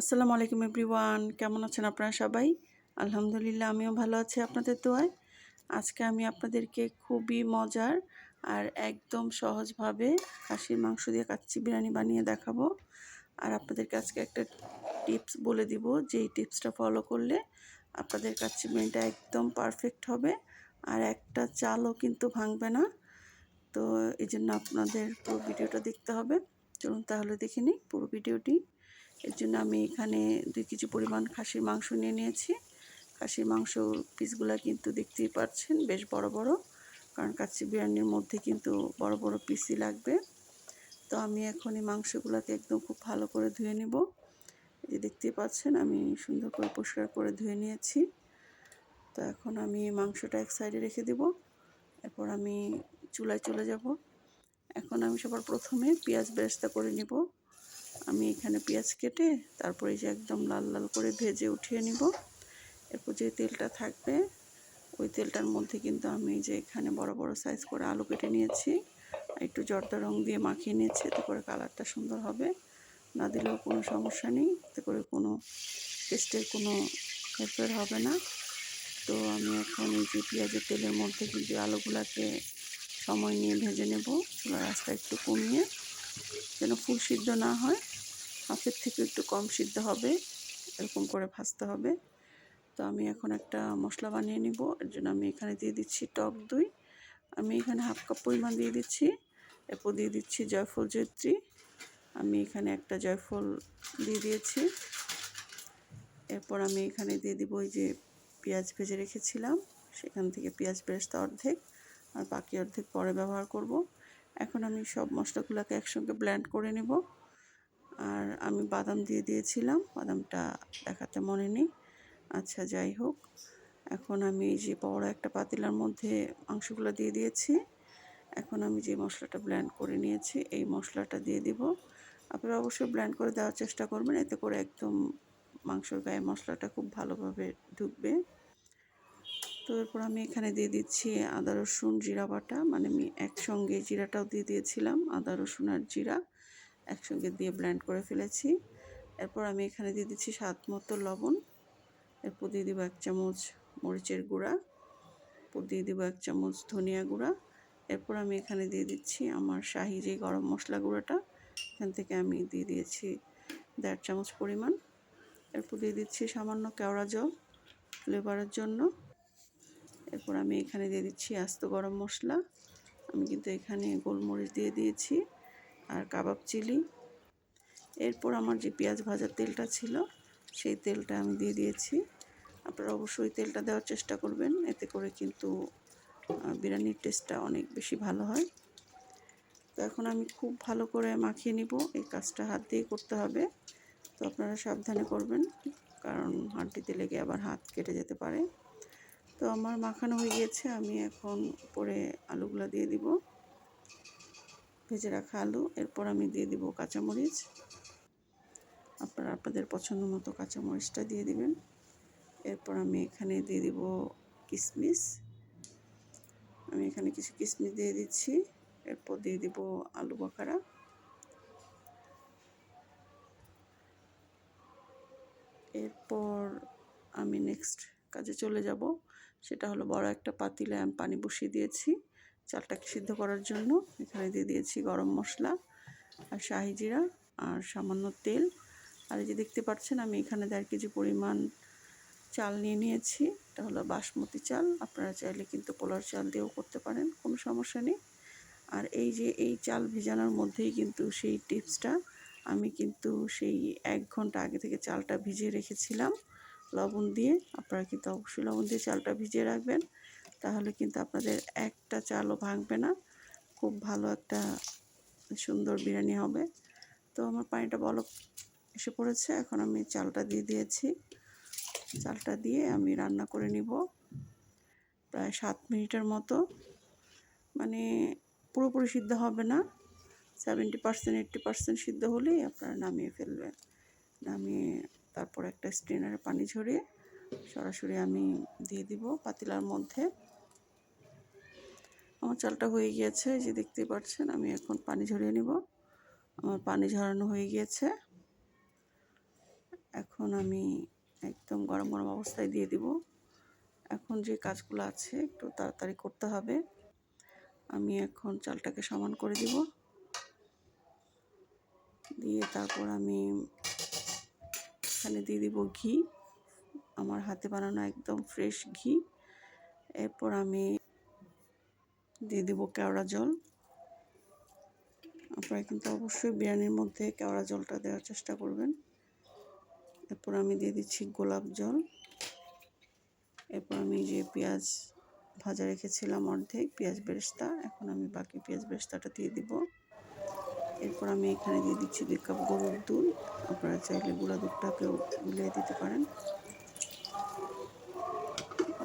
আসসালামু আলাইকুম এভরিওয়ান, কেমন আছেন আপনারা সবাই? আলহামদুলিল্লাহ, আমিও ভালো আছি আপনাদের দোয়ায়। আজকে আমি আপনাদেরকে খুবই মজার আর একদম সহজভাবে খাসির মাংস দিয়ে কাচ্চি বিরিয়ানি বানিয়ে দেখাবো। আর আপনাদেরকে আজকে একটা টিপস বলে দিব, যে এই টিপসটা ফলো করলে আপনাদের কাচ্চি বিরিয়ানিটা একদম পারফেক্ট হবে আর একটা চালও কিন্তু ভাঙবে না। তো এই জন্য আপনাদের পুরো ভিডিওটা দেখতে হবে। চলুন তাহলে দেখে নিই পুরো ভিডিওটি। এর জন্য আমি এখানে দুই কেজি পরিমাণ খাসির মাংস নিয়ে নিয়েছি। খাসির মাংস পিসগুলো কিন্তু দেখতেই পাচ্ছেন বেশ বড় বড়, কারণ কাচ্চি বিরিয়ানির মধ্যে কিন্তু বড় বড় পিসই লাগবে। তো আমি এখন এই মাংসগুলোকে একদম খুব ভালো করে ধুয়ে নেব। এই যে দেখতেই পাচ্ছেন আমি সুন্দর করে পরিষ্কার করে ধুয়ে নিয়েছি। তো এখন আমি মাংসটা এক সাইডে রেখে দেব, এরপর আমি চুলায় চলে যাব। এখন আমি সবার প্রথমে পেঁয়াজ বেরেস্তা করে নেব। আমি এখানে পেঁয়াজ কেটে তারপরে যে একদম লাল লাল করে ভেজে উঠিয়ে নিব। এরপর যে তেলটা থাকবে, ওই তেলটার মধ্যে কিন্তু আমি যে এখানে বড় বড় সাইজ করে আলু কেটে নিয়েছি। একটু জর্দা রং দিয়ে মাখিয়ে নিয়েছি, এতে করে কালারটা সুন্দর হবে। না দিলেও কোনো সমস্যা নেই, এতে করে কোনো টেস্টের কোনো হেরফের হবে না। তো আমি এখন এই যে পেঁয়াজের তেলের মধ্যে কিন্তু আলুগুলাকে সময় নিয়ে ভেজে নেব। চুলার রাস্তা একটু কমিয়ে, যেন ফুল সিদ্ধ না হয়। হাফের থেকে একটু কম সিদ্ধ হবে, এরকম করে ভাজতে হবে। তো আমি এখন একটা মশলা বানিয়ে নিব, এর জন্য আমি এখানে দিয়ে দিচ্ছি টক দই। আমি এখানে হাফ কাপ পরিমাণ দিয়ে দিচ্ছি, এরপর দিয়ে দিচ্ছি জয়ফল জয়ত্রী। আমি এখানে একটা জয়ফল দিয়ে দিয়েছি। এরপর আমি এখানে দিয়ে দিব ওই যে পেঁয়াজ ভেজে রেখেছিলাম, সেখান থেকে পেঁয়াজ বেরেস্তা অর্ধেক, আর বাকি অর্ধেক পরে ব্যবহার করব। এখন আমি সব মশলাগুলোকে একসঙ্গে ব্ল্যান্ড করে নেব। আর আমি বাদাম দিয়ে দিয়েছিলাম, বাদামটা দেখাতে মনে নেই। আচ্ছা যাই হোক। এখন আমি এই যে বড় একটা পাতিলার মধ্যে মাংসগুলো দিয়ে দিয়েছি। এখন আমি যে মশলাটা ব্ল্যান্ড করে নিয়েছি, এই মশলাটা দিয়ে দিব। আপনারা অবশ্যই ব্ল্যান্ড করে দেওয়ার চেষ্টা করবেন, এতে করে একদম মাংসর গায়ে মশলাটা খুব ভালোভাবে ঢুকবে। তো এরপর আমি এখানে দিয়ে দিচ্ছি আদা রসুন জিরা বাটা মানে আমি একসঙ্গে জিরাটাও দিয়ে দিয়েছিলাম, আদা রসুন আর জিরা। একসঙ্গে দিয়ে ব্ল্যান্ড করে ফেলেছি। এরপর আমি এখানে দিয়ে দিচ্ছি স্বাদ মতো লবণ। এরপর দিয়ে দিব এক চামচ মরিচের গুঁড়া। এরপর দিয়ে দেবো এক চামচ ধনিয়া গুঁড়া। এরপর আমি এখানে দিয়ে দিচ্ছি আমার শাহি যে গরম মশলা গুঁড়োটা, এখান থেকে আমি দিয়ে দিয়েছি দেড় চামচ পরিমাণ। এরপর দিয়ে দিচ্ছি সামান্য কেওড়া জল ফ্লেভারের জন্য। এরপর আমি এখানে দিয়ে দিচ্ছি আস্ত গরম মশলা। আমি কিন্তু এখানে গোলমরিচ দিয়ে দিয়েছি। আর কাবাব চিলি। এরপর আমার যে পেঁয়াজ ভাজার তেলটা ছিল, সেই তেলটা আমি দিয়ে দিয়েছি। আপনারা অবশ্যই তেলটা দেওয়ার চেষ্টা করবেন, এতে করে কিন্তু বিরিয়ানির টেস্টটা অনেক বেশি ভালো হয়। তো এখন আমি খুব ভালো করে মাখিয়ে নিব, এই কাজটা হাত দিয়ে করতে হবে। তো আপনারা সাবধানে করবেন, কারণ হাঁটটিতে লেগে আবার হাত কেটে যেতে পারে। তো আমার মাখানো হয়ে গিয়েছে, আমি এখন উপরে আলুগুলো দিয়ে দিব। ভেজে রাখা আলু, এরপর আমি দিয়ে দিব কাঁচামরিচ। আপনারা আপনাদের পছন্দ মতো কাঁচামরিচটা দিয়ে দিবেন। এরপর আমি এখানে দিয়ে দিব কিশমিশ আমি এখানে কিছু কিশমিশ দিয়ে দিচ্ছি। এরপর দিয়ে দিব আলু বাখারা। এরপর আমি নেক্সট কাজে চলে যাব। সেটা হলো বড় একটা পাতিলে আমি পানি বসিয়ে দিয়েছি। চালটাকে সিদ্ধ করার জন্য এখানে দিয়ে দিয়েছি গরম মশলা আর শাহি জিরা আর সামান্য তেল। আর এই যে দেখতে পাচ্ছেন, আমি এখানে দেড় কেজি পরিমাণ চাল নিয়ে নিয়েছি। এটা হলো বাসমতি চাল। আপনারা চাইলে কিন্তু পোলার চাল দিয়েও করতে পারেন, কোনো সমস্যা নেই। আর এই যে এই চাল ভেজানোর মধ্যেই কিন্তু সেই টিপসটা, আমি কিন্তু সেই এক ঘণ্টা আগে থেকে চালটা ভিজিয়ে রেখেছিলাম লবণ দিয়ে। আপনারা কিন্তু অবশ্যই লবণ দিয়ে চালটা ভিজিয়ে রাখবেন। তাহলে কিন্তু আপনাদের একটা চালও ভাঙবে না। খুব ভালো একটা সুন্দর বিরিয়ানি হবে। তো আমার পানিটা বলক এসে পড়েছে, এখন আমি চালটা দিয়ে দিয়েছি। চালটা দিয়ে আমি রান্না করে নিব প্রায় সাত মিনিটের মতো। মানে পুরোপুরি সিদ্ধ হবে না। সেভেন্টি পার্সেন্ট এইট্টি পার্সেন্ট সিদ্ধ হলেই আপনারা নামিয়ে ফেলবেন। নামিয়ে তারপর একটা স্ট্রেনারে পানি ঝরিয়ে সরাসরি আমি দিয়ে দিব পাতিলার মধ্যে। আমার চালটা হয়ে গিয়েছে, এই যে দেখতেই পাচ্ছেন, আমি এখন পানি ঝরিয়ে নিব। আমার পানি ঝরানো হয়ে গিয়েছে। এখন আমি একদম গরম গরম অবস্থায় দিয়ে দিব। এখন যে কাজগুলো আছে, একটু তাড়াতাড়ি করতে হবে। আমি এখন চালটাকে সমান করে দিব। দিয়ে তারপর আমি এখানে দিয়ে দিব ঘি। আমার হাতে বানানো একদম ফ্রেশ ঘি। এরপর আমি দিয়ে দিব কেওড়া জল। আপনারা কিন্তু অবশ্যই বিরিয়ানির মধ্যে কেওড়া জলটা দেওয়ার চেষ্টা করবেন। এরপর আমি দিয়ে দিচ্ছি গোলাপ জল। এরপর আমি যে পেঁয়াজ ভাজা রেখেছিলাম অর্ধেক, পেঁয়াজ বেরেস্তা, এখন আমি বাকি পেঁয়াজ বেরেস্তাটা দিয়ে দিব। এরপর আমি এখানে দিয়ে দিচ্ছি দুই কাপ গরুর দুধ। আপনারা চাইলে গুঁড়া দুধটাকেও গুলিয়ে দিতে পারেন।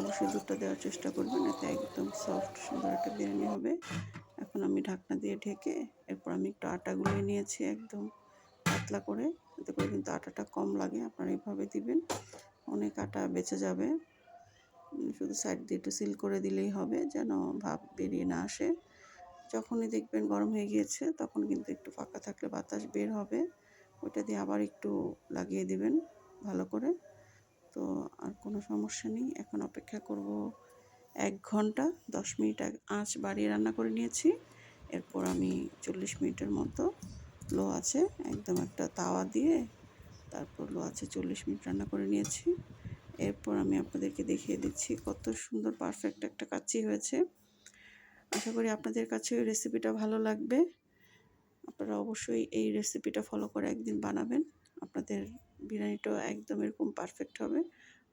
অবশ্যই দুধটা দেওয়ার চেষ্টা করবেন এতে একদম সফট সুন্দর একটা বিরিয়ানি হবে। এখন আমি ঢাকনা দিয়ে ঢেকে এরপর আমি একটু আটা গুলিয়ে নিয়েছি একদম পাতলা করে, এতে করে কিন্তু আটাটা কম লাগে, আপনারা এইভাবে দিবেন, অনেক আটা বেঁচে যাবে। শুধু সাইড দিয়ে একটু সিল করে দিলেই হবে, যেন ভাব বেরিয়ে না আসে। যখনই দেখবেন গরম হয়ে গিয়েছে, তখন কিন্তু একটু ফাঁকা থাকলে বাতাস বের হবে ওইটা দিয়ে আবার একটু লাগিয়ে দিবেন ভালো করে। তো আর কোনো সমস্যা নেই। এখন অপেক্ষা করব এক ঘণ্টা, দশ মিনিট আঁচ বাড়িয়ে রান্না করে নিয়েছি। এরপর আমি চল্লিশ মিনিটের মতো লো আছে একদম একটা তাওয়া দিয়ে তারপর লো আছে চল্লিশ মিনিট রান্না করে নিয়েছি। এরপর আমি আপনাদেরকে দেখিয়ে দিচ্ছি কত সুন্দর পারফেক্ট একটা কাচ্চি হয়েছে। আশা করি আপনাদের কাছে ওই রেসিপিটা ভালো লাগবে। আপনারা অবশ্যই এই রেসিপিটা ফলো করে একদিন বানাবেন। আপনাদের বিরিয়ানিটাও একদম এরকম পারফেক্ট হবে।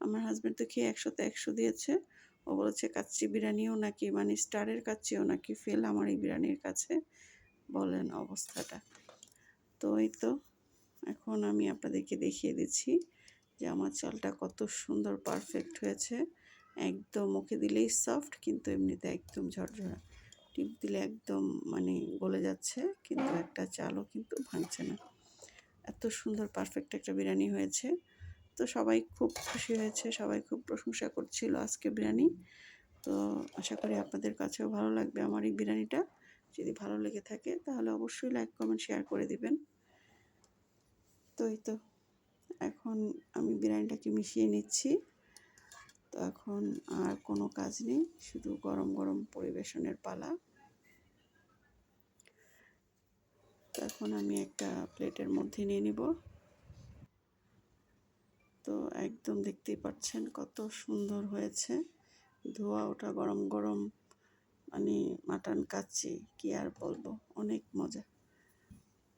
আমার হাজব্যান্ড তো খেয়ে একশোতে একশো দিয়েছে। ও বলেছে, কাচ্চি বিরিয়ানিও নাকি মানে স্টারের কাচ্চিও নাকি ফেল আমার এই বিরিয়ানির কাছে। বলেন অবস্থাটা। তো এই তো, এখন আমি আপনাদেরকে দেখিয়ে দিচ্ছি যে আমার চালটা কত সুন্দর পারফেক্ট হয়েছে। একদম মুখে দিলেই সফট কিন্তু এমনিতে একদম ঝরঝরা। টিপ দিলে একদম মানে গলে যাচ্ছে, কিন্তু একটা চালও কিন্তু ভাঙছে না। এত সুন্দর পারফেক্ট একটা বিরিয়ানি হয়েছে। তো সবাই খুব খুশি হয়েছে, সবাই খুব প্রশংসা করছিল আজকে বিরিয়ানি। তো আশা করি আপনাদের কাছেও ভালো লাগবে আমার এই বিরিয়ানিটা। যদি ভালো লেগে থাকে তাহলে অবশ্যই লাইক কমেন্ট শেয়ার করে দিবেন। তো এই তো, এখন আমি বিরিয়ানিটাকে মিশিয়ে নিচ্ছি। তো এখন আর কোনো কাজ নেই, শুধু গরম গরম পরিবেশনের পালা। তো এখন আমি একটা প্লেটের মধ্যে নিয়ে নিব। তো একদম দেখতেই পাচ্ছেন কত সুন্দর হয়েছে। ধোয়া ওটা গরম গরম মানে মাটন কাচ্ছি কি আর বলব, অনেক মজা।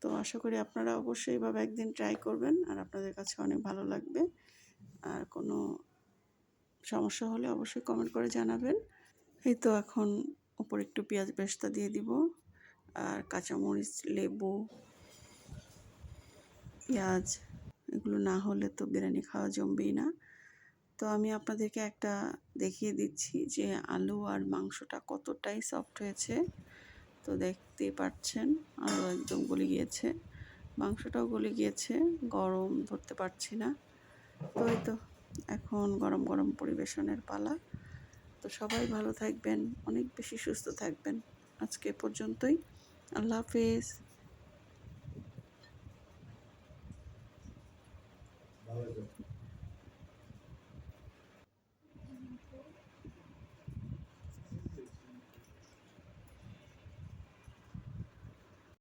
তো আশা করি আপনারা অবশ্যই এভাবে একদিন ট্রাই করবেন, আর আপনাদের কাছে অনেক ভালো লাগবে। আর কোনো সমস্যা হলে অবশ্যই কমেন্ট করে জানাবেন। এই তো এখন উপর একটু পেঁয়াজ বেস্তা দিয়ে দিব। আর কাঁচামরিচ, লেবু, পেঁয়াজ, এগুলো না হলে তো বিরিয়ানি খাওয়া জমবেই না। তো আমি আপনাদেরকে একটা দেখিয়ে দিচ্ছি যে আলু আর মাংসটা কতটাই সফট হয়েছে। তো দেখতেই পাচ্ছেন, আলু একদম গলে গিয়েছে। মাংসটাও গলে গিয়েছে, গরম ধরতে পারছি না। তো এই তো, এখন গরম গরম পরিবেশনের পালা। তো সবাই ভালো থাকবেন, অনেক বেশি সুস্থ থাকবেন। আজকে পর্যন্তই। আল্লাহ হাফেজ